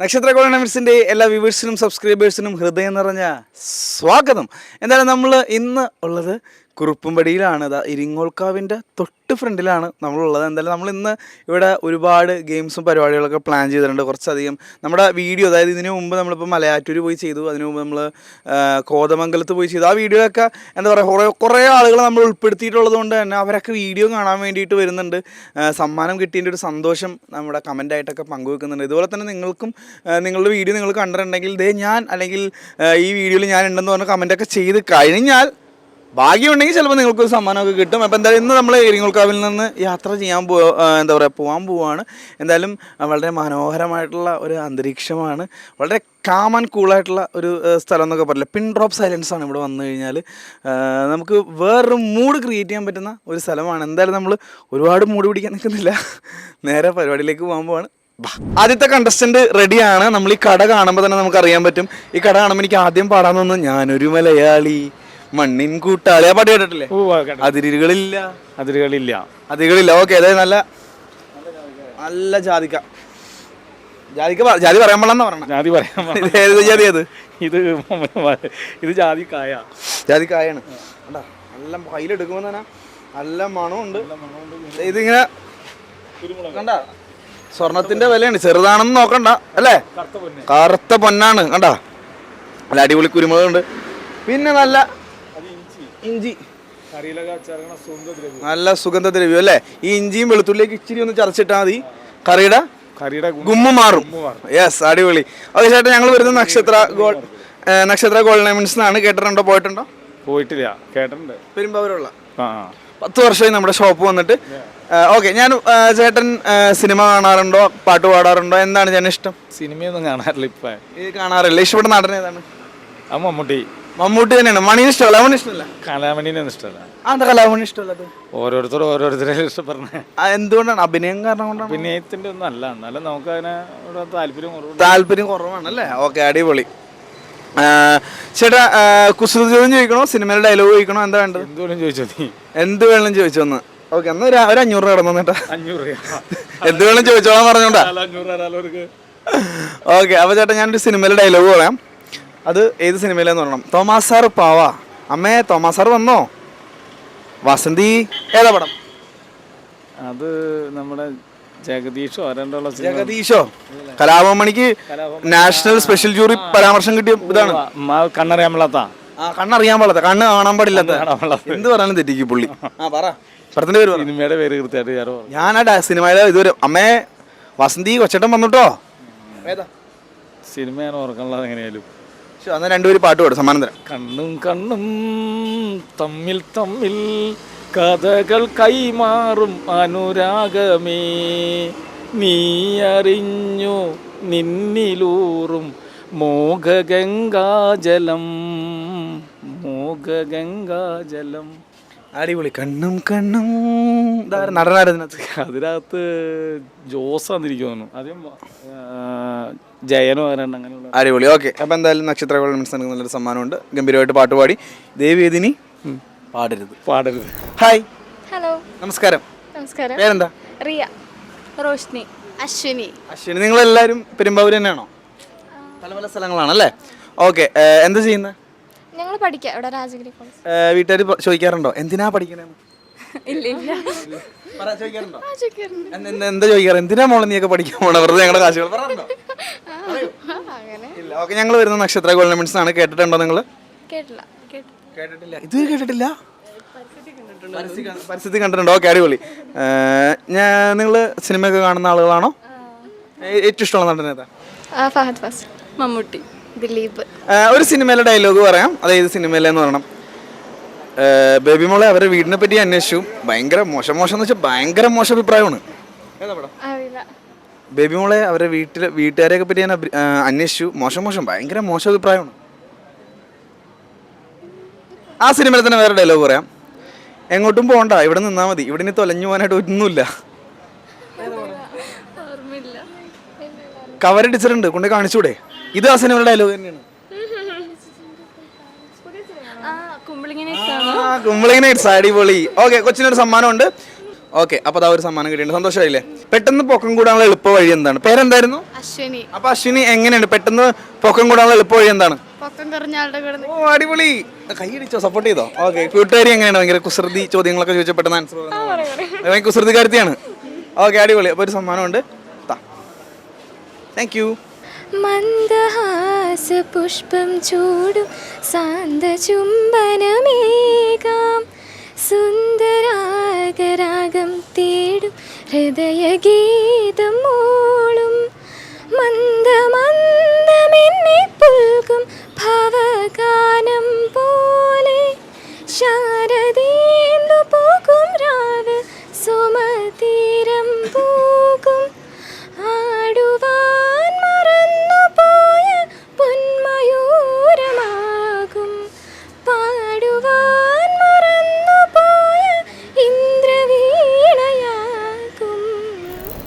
നക്ഷത്ര കോളനമിസിന്റെ എല്ലാ വ്യൂവേഴ്സിനും സബ്സ്ക്രൈബേഴ്സിനും ഹൃദയം നിറഞ്ഞ സ്വാഗതം. എന്തായാലും നമ്മൾ ഇന്ന് ഉള്ളത് കുറുപ്പുംപടിയിലാണ് അതാ ഇരിങ്ങോൾക്കാവിന്റെ തൊട്ട് ഫ്രണ്ടിലാണ് നമ്മളുള്ളത്. എന്തായാലും നമ്മൾ ഇന്ന് ഇവിടെ ഒരുപാട് ഗെയിംസും പരിപാടികളൊക്കെ പ്ലാൻ ചെയ്തിട്ടുണ്ട് കുറച്ചധികം. നമ്മുടെ വീഡിയോ അതായത് ഇതിനു മുമ്പ് നമ്മളിപ്പോൾ മലയാറ്റൂർ പോയി ചെയ്തു. അതിനു മുമ്പ് നമ്മൾ കോതമംഗലത്ത് പോയി ചെയ്തു. ആ വീഡിയോയൊക്കെ എന്താ പറയുക കുറേ കുറേ ആളുകൾ നമ്മൾ ഉൾപ്പെടുത്തിയിട്ടുള്ളത് കൊണ്ട് തന്നെ അവരൊക്കെ വീഡിയോ കാണാൻ വേണ്ടിയിട്ട് വരുന്നുണ്ട്. സമ്മാനം കിട്ടിയതിന്റെ ഒരു സന്തോഷം നമ്മുടെ കമന്റായിട്ടൊക്കെ പങ്കുവെക്കുന്നുണ്ട്. ഇതുപോലെ തന്നെ നിങ്ങൾക്കും നിങ്ങളുടെ വീഡിയോ നിങ്ങൾ കണ്ടിട്ടുണ്ടെങ്കിൽ ദേ ഞാൻ അല്ലെങ്കിൽ ഈ വീഡിയോയിൽ ഞാൻ ഉണ്ടെന്ന് പറഞ്ഞ കമന്റൊക്കെ ചെയ്ത് കഴിഞ്ഞാൽ ഭാഗ്യമുണ്ടെങ്കിൽ ചിലപ്പോൾ നിങ്ങൾക്ക് നിങ്ങൾക്കൊരു സമ്മാനമൊക്കെ കിട്ടും. അപ്പോൾ എന്തായാലും ഇന്ന് നമ്മൾ ഇരിങ്ങോൾക്കാവിൽ നിന്ന് യാത്ര ചെയ്യാൻ പോ എന്താ പറയുക പോകാൻ പോവാണ്. എന്തായാലും വളരെ മനോഹരമായിട്ടുള്ള ഒരു അന്തരീക്ഷമാണ്. വളരെ കാമൻ കൂളായിട്ടുള്ള ഒരു സ്ഥലം എന്നൊക്കെ പറയില്ല? പിൻ ഡ്രോപ്പ് സൈലൻസ് ആണ് ഇവിടെ വന്നു കഴിഞ്ഞാൽ നമുക്ക് വേറൊരു മൂഡ് ക്രിയേറ്റ് ചെയ്യാൻ പറ്റുന്ന ഒരു സ്ഥലമാണ്. എന്തായാലും നമ്മൾ ഒരുപാട് മൂഡ് പിടിക്കാൻ നിൽക്കുന്നില്ല. നേരെ പരിപാടിയിലേക്ക് പോകാൻ പോവാണ്. ആദ്യത്തെ കണ്ടസ്റ്റന്റ് റെഡിയാണ് നമ്മൾ ഈ കട കാണുമ്പോൾ തന്നെ നമുക്ക് അറിയാൻ പറ്റും. ഈ കട കാണുമ്പോൾ എനിക്ക് ആദ്യം പാടാൻ തോന്നുന്നു ഞാനൊരു മലയാളി. മണ്ണിൻ കൂട്ടാളി. ആ പാട്ട് കേട്ടിട്ടില്ലേ? അതിരുകളില്ല. അതിരുകളില്ല. അതിരുകളില്ല. ഓക്കെ അതായത് നല്ല നല്ല ജാതിക്ക. ജാതിക്ക ജാതി പറയാൻ പാടില്ലെന്നാ പറയണം. ജാതി പറയാൻ ഏത് ജാതി അത്? ഇത് ഇത് ജാതി കായ ജാതി കായാണ് നല്ല കയ്യിലെടുക്കുമ്പോൾ തന്നെ നല്ല മണമുണ്ട് ഇതിങ്ങനെ കണ്ട? സ്വർണത്തിന്റെ വിലയാണ് ചെറുതാണെന്ന് നോക്കണ്ട. അല്ലേ? കറുത്ത പൊന്നെ. കറുത്ത പൊന്നാണ്. കണ്ട? നല്ല അടിപൊളി കുരുമുളകുണ്ട്. പിന്നെ നല്ല ഇഞ്ചി. നല്ല സുഗന്ധ ദ്രവ്യം. സുഗന്ധദ്രവ്യം നല്ല സുഗന്ധദ്രവ്യം അല്ലേ? ഈ ഇഞ്ചിയും വെളുത്തുള്ളിയൊക്കെ ഇച്ചിരി ഒന്ന് ചതച്ചിട്ടാൽ മതി. കറിയുടെ കറിയുടെ ഗുമ്മ മാറും. യെസ് അടിപൊളി. ഓക്കെ ചേട്ടാ ഞങ്ങൾ വരുന്നത് നക്ഷത്ര ഗോൾ നക്ഷത്ര ഗോൾഡ് ഡയമണ്ട്സ് ആണ് കേട്ടിട്ടുണ്ടോ? പോയിട്ടുണ്ടോ? പോയിട്ടില്ല. കേട്ടിട്ടുണ്ട്. പെരുമ്പാവൂരുള്ള. ആ പത്ത് വർഷമായി നമ്മുടെ ഷോപ്പ് വന്നിട്ട്. ഓക്കെ ഞാൻ ചേട്ടൻ സിനിമ കാണാറുണ്ടോ? പാട്ട് പാടാറുണ്ടോ? എന്താണ് ചേട്ടൻ ഇഷ്ടം? സിനിമയൊന്നും കാണാറില്ല ഇപ്പൊ. ഇത് കാണാറില്ല. ഇഷ്ടപ്പെട്ട നടൻ ഏതാണ്? ആ മമ്മൂട്ടി. മമ്മൂട്ടി തന്നെയാണ്. മണി ഇഷ്ടമല്ല അവന് ഇഷ്ടമല്ല. കലാമണിനൊന്നും ഇഷ്ടമല്ല. ആ എന്താ കലാഭവന് ഇഷ്ടമല്ലത് ഓരോരുത്തരും ഓരോരുത്തരെ ഇഷ്ടപ്പെടുന്നത് ആ, എന്തുകൊണ്ടാണ്? അഭിനയം കാരണം കൊണ്ടാണ്? അഭിനയത്തിന്റെ ഒന്നും അല്ല. എന്നാലും നമുക്ക് അതിനെ താല്പര്യം കുറവുണ്ട്. താല്പര്യം കുറവാണ് അല്ലേ? ഓക്കെ അടിപൊളി. ആ, ചേട്ടാ കുസൃതി ചോദ്യം ചോദിക്കണോ? സിനിമയുടെ ഡയലോഗ് ചോദിക്കണോ? എന്താ വേണ്ടത്? എന്തുകൊണ്ടും ചോദിച്ചോ നീ. എന്ത് വേണം ചോദിച്ചോന്ന് ഓക്കെ എന്നാ ഒരു ഒരു അഞ്ഞൂറ് കിടന്നു കേട്ടാ. അഞ്ഞൂറ് രൂപ. എന്ത് വേണം ചോദിച്ചോളാൻ പറഞ്ഞോണ്ടാ. അഞ്ഞൂറ് ഓക്കെ അപ്പൊ ചേട്ടാ ഞാനൊരു സിനിമയിലെ ഡയലോഗ് പറയാം. അത് ഏത് സിനിമയിലെന്ന് പറയണം. തോമാസ് സാർ പാവാ. അമ്മേ തോമാസ് സാർ വന്നോ? വസന്തി ഏതാ പടം? അത് നമ്മുടെ ജഗദീഷോ ആരണ്ടുള്ള ജഗദീഷോ? കലാഭവമണിക്ക് നാഷണൽ സ്പെഷ്യൽ ജൂറി പരാമർശം കിട്ടിയ ഇതാണ്. കണ്ണറിയാൻ പാടാത്ത കണ്ണറിയാൻ പാടാത്ത കണ്ണ് കാണാൻ പാടില്ലാത്ത. പാടില്ലാത്ത. എന്ത് പറയാനും തെറ്റിക്ക് പുള്ളി. ആ പറ. പടത്തിന്റെ പേര് പറ. സിനിമയുടെ പേര് കൃത്യമായിട്ട് ഞാൻ ആ സിനിമയിലെ ഇതുവരെ അമ്മേ വസന്തി കൊച്ചേട്ടൻ വന്നുട്ടോ? ഏതാ? സിനിമ ഞാൻ ഓർക്കാനുള്ളത് എങ്ങനെയാലും ശോ, അന്ന് രണ്ടുപേര് പാട്ട് പാടും സമ്മാനം കണ്ണും കണ്ണും തമ്മിൽ തമ്മിൽ കഥകൾ കൈമാറും അനുരാഗമേ. നീ അറിഞ്ഞു നിന്നിലൂറും മോഘഗംഗാജലം മോഘഗംഗാജലം. അടിപൊളി. കണ്ണും കണ്ണും. ഇതാരാ നടനായിരുന്നു ഇതിനകത്ത്. അതിനകത്ത് ജോസ് വന്നിരിക്കും തോന്നുന്നു. ആദ്യം ജയനോ ആരാണ്ട് അങ്ങനെയുള്ള അടിപൊളി. ഓക്കെ. അപ്പം എന്തായാലും നക്ഷത്ര ഗോൾഡ് നല്ലൊരു സമ്മാനമുണ്ട്. ഗംഭീരമായിട്ട് പാട്ട് പാടി. ദേവേദിനി പാടരുത്. പാടരുത്. ഹായ്. ഹലോ. നമസ്കാരം. നമസ്കാരം. പേരെന്താ? റിയ. റോഷ്നി. അശ്വിനി. അശ്വിനി. നിങ്ങളെല്ലാവരും പെരുമ്പാവൂർ തന്നെയാണോ? പല പല സ്ഥലങ്ങളാണല്ലേ? ഓക്കെ എന്താ ചെയ്യുന്നത് ഞങ്ങൾ പഠിക്കാം ഇവിടെ രാജഗിരി കോളേജ്. വീട്ടുകാർ ചോദിക്കാറുണ്ടോ? എന്തിനാ പഠിക്കണേ? ഇല്ല ഇല്ല. പറ, ചോദിക്കാറുണ്ടോ. എന്ത്- എന്ത്- എന്താ ചോദിക്കാറ്? എന്തിനാ മോളെ നീയൊക്കെ പഠിക്കാൻ പോണ? വെറുതെ ഞങ്ങളുടെ കാശുകൾ പറഞ്ഞോ? ഇല്ല ഓക്കെ ഞങ്ങൾ വരുന്ന നക്ഷത്ര ഗോൾഡ് ആണ്. കേട്ടിട്ടുണ്ടോ നിങ്ങൾ കേട്ടില്ല കേട്ടിട്ടില്ല. ഇത് കേട്ടിട്ടില്ല? പരിസ്ഥിതി കണ്ടിട്ടുണ്ടോ. ഓക്കെ അടിപൊളി. ഞാൻ നിങ്ങൾ സിനിമയൊക്കെ കാണുന്ന ആളുകളാണോ? ഏറ്റവും ഇഷ്ടമുള്ള നടൻ ഏതാ? ആ, ഫഹദ് ഫാസിൽ. മമ്മൂട്ടി. ദിലീപ്. ഒരു സിനിമയിലെ ഡയലോഗ് പറയാം. അത് ഏത് സിനിമയിലെന്ന് പറയണം. ബേബി മോളെ അവരുടെ വീടിനെ പറ്റി അന്വേഷിച്ചു. ഭയങ്കര മോശം മോശം എന്ന് വെച്ചാൽ ഭയങ്കര മോശം അഭിപ്രായമാണ്. ബേബി മോളെ അവരുടെ വീട്ടിലെ വീട്ടുകാരെയൊക്കെ പറ്റി ഞാൻ അന്വേഷിച്ചു. മോശം മോശം ഭയങ്കര മോശം അഭിപ്രായമാണ്. ആ സിനിമയിൽ തന്നെ വേറെ ഡയലോഗ് പറയാം. എങ്ങോട്ടും പോകണ്ട ഇവിടെ നിന്നാൽ മതി. ഇവിടെ ഇനി തൊലഞ്ഞു പോകാനായിട്ട് ഒന്നുമില്ല. കവർ അടിച്ചിട്ടുണ്ട്. കൊണ്ട് കാണിച്ചൂടെ? ഇത് ആ സിനിമയുടെ ഡയലോഗ് തന്നെയാണ് അടിപൊളി. ഓക്കെ കൊച്ചിനൊരു സമ്മാനമുണ്ട്. ഓക്കെ അപ്പൊ അതാ ഒരു സമ്മാനം കിട്ടിയിട്ടുണ്ട്. സന്തോഷമായില്ലേ? പെട്ടെന്ന് പൊക്കം കൂടാനുള്ള എളുപ്പ വഴി എന്താണ്? പേരെന്തായിരുന്നു? അശ്വിനി. അപ്പൊ അശ്വിനി എങ്ങനെയുണ്ട്? പെട്ടെന്ന് പൊക്കം കൂടാനുള്ള എളുപ്പ വഴി എന്താണ്? ഓ അടിപൊളി. കൈ അടിച്ചോ സപ്പോർട്ട് ചെയ്തോ? ഓക്കെ കൂട്ടുകാരി എങ്ങനെയാണ്? ഭയങ്കര കുസൃതി ചോദ്യങ്ങളൊക്കെ ചോദിച്ചാൽ പെട്ടെന്ന് ആൻസർ ഭയങ്കര കുസൃതിക്കാരത്തിയാണ് ഓക്കെ അടിപൊളി. അപ്പൊ ഒരു സമ്മാനമുണ്ട്. താങ്ക് യു മന്ദഹാസ പുഷ്പം ചൂടും സാന്ത ചുംബനമേകാം. സുന്ദരാഗരാഗം തേടും ഹൃദയഗീതം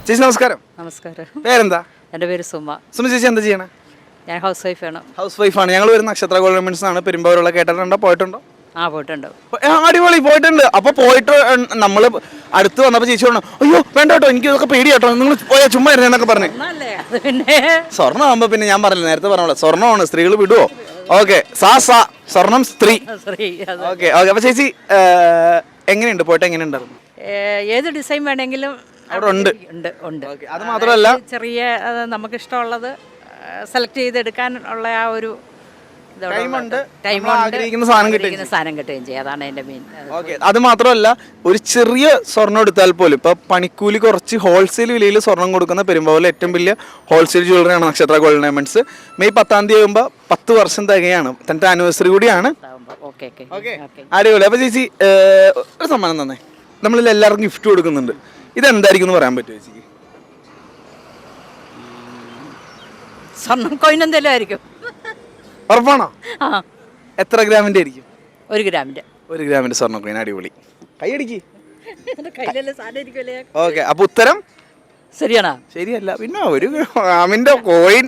ചേച്ചി നമസ്കാരം. നമസ്കാരം. പേരെന്താ? എന്റെ പേര് സുമ. സുമ ചേച്ചി എന്താ ചെയ്യണേ? ഞാൻ ഹൗസ് വൈഫാണ് ഹൗസ് വൈഫാണ് ഞങ്ങൾ ഒരു നക്ഷത്ര ഗോൾമെന്റ്സ് ആണ്. പെരുമ്പാവൂരുള്ള കേട്ടിട്ടുണ്ടോ? പോയിട്ടുണ്ടോ? ആ പോയിട്ടുണ്ട്. അടിപൊളി പോയിട്ടുണ്ട്. അപ്പൊ പോയിട്ട് നമ്മൾ അടുത്ത് വന്നപ്പോ ചേച്ചി പറഞ്ഞു അയ്യോ വേണ്ട കേട്ടോ എനിക്ക് ഇതൊക്കെ പേടി കേട്ടോ. നിങ്ങൾ പോയാ ചുമ്മാ എന്നൊക്കെ പറഞ്ഞു. പിന്നെ? സ്വർണം ആകുമ്പോ പിന്നെ ഞാൻ പറഞ്ഞില്ല നേരത്തെ പറഞ്ഞോളെ. സ്വർണമാണ് സ്ത്രീകൾ വിടുവോ? ഓക്കെ സാ സാ സ്വർണം സ്ത്രീ. Okay okay. അപ്പൊ ചേച്ചി എങ്ങനെയുണ്ട്? പോയിട്ട് എങ്ങനെയുണ്ടായിരുന്നു? ഏത് ഡിസൈൻ വേണമെങ്കിലും അവിടെ ഉണ്ട്. ഉണ്ട് ഉണ്ട്. അത് മാത്രമല്ല ചെറിയ നമുക്ക് ഇഷ്ടമുള്ളത് സെലക്ട് ചെയ്തെടുക്കാൻ ഉള്ള ആ ഒരു സാധനം കിട്ടുകയും ആഗ്രഹിക്കുന്ന ചെയ്യും. അതാണ് മെയിൻ അത് മാത്രമല്ല ഒരു ചെറിയ സ്വർണം എടുത്താൽ പോലും ഇപ്പൊ പണിക്കൂലി കുറച്ച് ഹോൾസെയിൽ വിലയിൽ സ്വർണം കൊടുക്കുന്ന പെരുമ്പാവൂരിലെ ഏറ്റവും വലിയ ഹോൾസെയിൽ ജ്വല്ലറിയാണ് നക്ഷത്ര ഗോൾഡ് ഡയമണ്ട്സ് മെയ് പത്താം തീയതി ആകുമ്പോൾ പത്ത് വർഷം തികയാണ്. തന്റെ ആനിവേഴ്സറി കൂടിയാണ്. അടിപൊളി. അപ്പൊ ചേച്ചി ഒരു സമ്മാനം തന്നെ. നമ്മളിൽ എല്ലാവർക്കും ഗിഫ്റ്റ് കൊടുക്കുന്നുണ്ട്. ഇതെന്തായിരിക്കും എന്ന് പറയാൻ പറ്റുമോ ചേച്ചിക്ക് സ്വർണം കോയിൻ എന്തെങ്കിലും ആയിരിക്കും. ഉറപ്പാണോ ആ. എത്ര ഗ്രാമിന്റെ ആയിരിക്കും? ഒരു ഗ്രാമിന്റെ. ഒരു ഗ്രാമിന്റെ സ്വർണ കോയിൻ അടിപൊളി. കൈയടിക്ക് ഓക്കെ അപ്പൊ ഉത്തരം? ശരിയാണോ? ശരിയല്ല പിന്നെ ഒരു ഗ്രാമിന്റെ കോയിൻ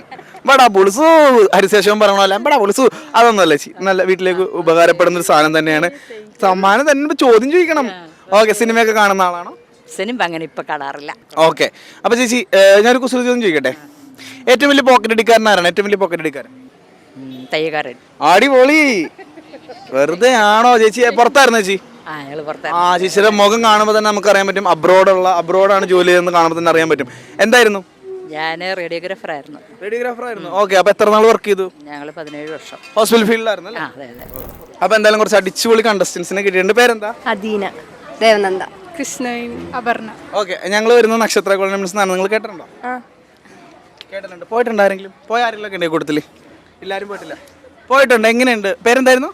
ബടാ പുളിസു. ഹരിശേഷം പറയണമല്ല ബടാ പുളിസു. അതൊന്നുമല്ല ചേച്ചി. നല്ല വീട്ടിലേക്ക് ഉപകാരപ്പെടുന്ന ഒരു സാധനം തന്നെയാണ്. സമ്മാനം തന്നെ ചോദ്യം ചോദിക്കണം. ഓക്കെ സിനിമയൊക്കെ കാണുന്ന ആളാണോ? സിനിമ അങ്ങനെ ഇപ്പൊ കാണാറില്ല. ഓക്കെ. അപ്പൊ ചേച്ചി ഞാനൊരു കുസൃതി ഒന്നും ചോദിക്കട്ടെ? ഏറ്റവും വലിയ പോക്കറ്റ് അടിക്കാരൻ ആരാണ്? ഏറ്റവും വലിയ പോക്കറ്റ് അടിക്കാരൻ തയ്യാറൻ തയ്യക്കാരൻ അടിപൊളി. വെറുതെ ആണോ ചേച്ചി? പുറത്തായിരുന്നു ചേച്ചി? ആ ചേച്ചിയുടെ മുഖം കാണുമ്പോൾ തന്നെ നമുക്ക് അറിയാൻ പറ്റും അബ്രോഡുള്ള അബ്രോഡാണ് ജോലി ചെയ്യുന്നത് കാണുമ്പോൾ തന്നെ അറിയാൻ പറ്റും. എന്തായിരുന്നു? ഞാൻ റേഡിയോഗ്രാഫറായിരുന്നു റേഡിയോഗ്രാഫർ ആയിരുന്നു. ഓക്കെ അപ്പൊ എത്ര നാൾ വർക്ക് ചെയ്തു? ഞങ്ങൾ പതിനേഴ് വർഷം. ഹോസ്പിറ്റൽ ഫീൽഡിലായിരുന്നു അപ്പൊ എന്തായാലും കുറച്ച് അടിച്ചുപൊളി കണ്ടസ്റ്റൻസിനെ കിട്ടിയിട്ടുണ്ട്. പേരെന്താ? അദീന. ദേവനന്ദ. കൃഷ്ണവേണി അപർണ. ഓക്കെ ഞങ്ങൾ വരുന്ന നക്ഷത്ര കോളനിസ് എന്നാണ് നിങ്ങൾ കേട്ടിട്ടുണ്ടോ? കേട്ടിട്ടുണ്ട്. പോയിട്ടുണ്ട് ആരെങ്കിലും? പോയ ആരെങ്കിലും ഒക്കെ ഉണ്ടോ കൂട്ടത്തിൽ? എല്ലാരും പോയിട്ടില്ല. പോയിട്ടുണ്ട്? എങ്ങനെയുണ്ട്? പേരെന്തായിരുന്നു?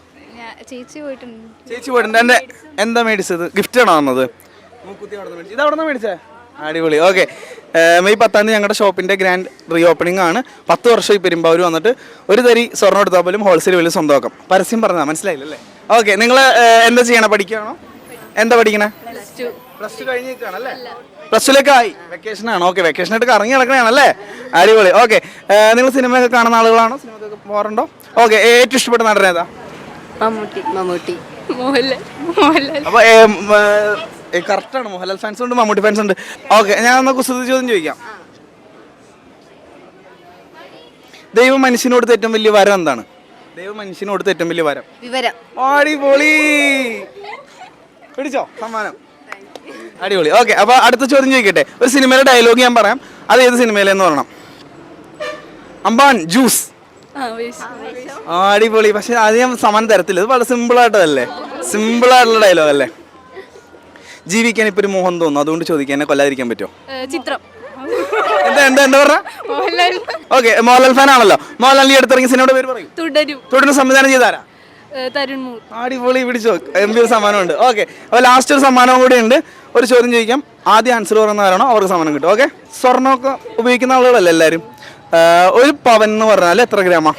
ചേച്ചി പോയിട്ടുണ്ട്. ചേച്ചി പോയിട്ടുണ്ട്. എന്റെ എന്താ മേടിച്ചത്? ഗിഫ്റ്റ് ആണോ വന്നത് ഇത് അവിടെ നിന്ന് മേടിച്ചേ? അടിപൊളി. ഓക്കെ. മെയ് പത്താം തീയതി ഞങ്ങളുടെ ഷോപ്പിന്റെ ഗ്രാൻഡ് റീ ഓപ്പണിംഗ് ആണ്. പത്ത് വർഷം ഈ പെരുമ്പാവൂർ വന്നിട്ട് ഒരു തരി സ്വർണം എടുത്താൽ പോലും ഹോൾസെയിൽ വലിയ സ്വന്തമാക്കാം. പരസ്യം പറഞ്ഞാൽ മനസ്സിലായില്ലേ ഓക്കെ നിങ്ങൾ എന്താ ചെയ്യണം? പഠിക്കുകയാണോ എന്താ പഠിക്കണേ? Plus two. കഴിഞ്ഞിട്ടാണല്ലേ പ്ലസ് ടുലേക്ക് ആയി വെക്കേഷൻ ആണ്. ഓക്കെ വെക്കേഷൻ ആയിട്ട് കറങ്ങി നടക്കണേ അടിപൊളി. ഓക്കെ നിങ്ങൾ സിനിമയൊക്കെ കാണുന്ന ആളുകളാണോ? സിനിമയൊക്കെ പോകാറുണ്ടോ? ഓക്കെ ഏറ്റവും ഇഷ്ടപ്പെട്ട നടൻ ഏതാ? മമ്മൂട്ടി. മമ്മൂട്ടി. മോഹൻലാൽ. മോഹൻലാൽ. അപ്പൊ കറക്റ്റാണ് ആണ്. മോഹൻലാൽ ഫാൻസ് ഉണ്ട് മമ്മൂട്ടി ഫാൻസ് ഉണ്ട്. ഓക്കെ ഞാൻ ഒന്ന് കുസൃതി ചോദ്യം ചോദിക്കാം. ദൈവം മനുഷ്യനോട് ഏറ്റവും വലിയ വരം എന്താണ്? ദൈവം മനുഷ്യനോട് ഏറ്റവും വലിയ വരം. വിവരം. അടിപൊളി. പിടിച്ചോ? സമ്മാനം. അടിപൊളി. ഓക്കെ അപ്പൊ അടുത്ത ചോദ്യം ചോദിക്കട്ടെ. ഒരു സിനിമയിലെ ഡയലോഗ് ഞാൻ പറയാം. അത് ഏത് സിനിമയിലെന്ന് പറയണം അമ്പാൻ ജ്യൂസ് ആ, അടിപൊളി. പക്ഷെ അത് ഞാൻ സമ്മാനം തരത്തില്ല. ഇത് വളരെ സിമ്പിൾ ആയിട്ടതല്ലേ? സിമ്പിൾ ആയിട്ടുള്ള ഡയലോഗ് അല്ലേ? ജീവിക്കാൻ ഇപ്പൊ ഒരു മോഹം തോന്നുന്നു. അതുകൊണ്ട് ചോദിക്കാൻ എന്നെ കൊല്ലാതിരിക്കാൻ പറ്റുമോ? ചിത്രം. എന്താ എന്താ എന്താ പറഞ്ഞ? ഓക്കെ മോഹൻലാൽ ഫാൻ ആണല്ലോ. മോഹൻലാൽ ഈ അടുത്തിറങ്ങിയ സിനിമയുടെ പേര് പറയും. തുടരും. തുടർന്ന് സംവിധാനം ചെയ്താരാ? തരുൺ അടിപൊളി പിടിച്ചോ. എം ബി ഒരു സമ്മാനമുണ്ട്. ഓക്കെ. അപ്പോൾ ലാസ്റ്റ് ഒരു സമ്മാനവും കൂടി ഉണ്ട്. ഒരു ചോദ്യം ചോദിക്കാം. ആദ്യം ആൻസർ പറയുന്നവരാണോ അവർക്ക് സമ്മാനം കിട്ടും. ഓക്കെ. സ്വർണമൊക്കെ ഉപയോഗിക്കുന്ന ആളുകളല്ലേ എല്ലാവരും ആ, ഒരു പവൻ എന്ന് പറഞ്ഞാൽ എത്ര ഗ്രാമാ?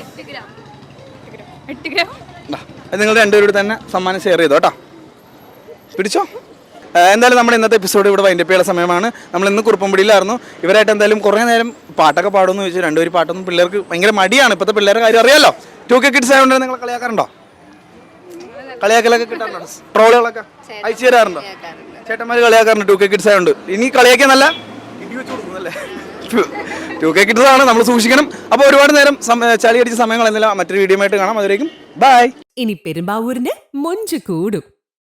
നിങ്ങൾ രണ്ടുപേരോട് തന്നെ സമ്മാനം ഷെയർ ചെയ്തോ കേട്ടോ പിടിച്ചോ? എന്തായാലും നമ്മുടെ ഇന്നത്തെ എപ്പിസോഡ് ഇവിടെ വൈൻഡപ്പ് ചെയ്യാനുള്ള സമയമാണ്. നമ്മൾ ഇന്ന് കുറുപ്പമ്പടിയിലായിരുന്നു ഇവരായിട്ട് എന്തായാലും കുറേ നേരം പാട്ടൊക്കെ പാടുമെന്ന് ചോദിച്ചു. രണ്ടുപേരും പാട്ടൊന്നും പിള്ളേർക്ക് ഭയങ്കര മടിയാണ്. ഇപ്പോഴത്തെ പിള്ളേരുടെ കാര്യം അറിയാമല്ലോ ടു കെ കിഡ്സ് ആയതുകൊണ്ട് നിങ്ങൾ കളിയാക്കാറുണ്ടോ? കളിയാക്കലൊക്കെ കിട്ടാറുണ്ടോ? ട്രോളുകളൊക്കെ അയച്ചു തരാറുണ്ടോ? ചേട്ടന്മാർ കളിയാക്കാറുണ്ട്. ടു കെ കിഡ്സ് ആയതുകൊണ്ട് ഇനി കളിയാക്കിയെന്നല്ല. ടു കെ കിഡ്സ് ആണ് നമ്മൾ സൂക്ഷിക്കണം. അപ്പോൾ ഒരുപാട് നേരം ചളി അടിച്ച സമയങ്ങൾ എന്തെല്ലാം മറ്റൊരു വീഡിയോ ആയിട്ട് കാണാം. അതിലേക്കും ബൈ. ഇനി പെരുമ്പാവൂരിന് മൊഞ്ച് കൂടും.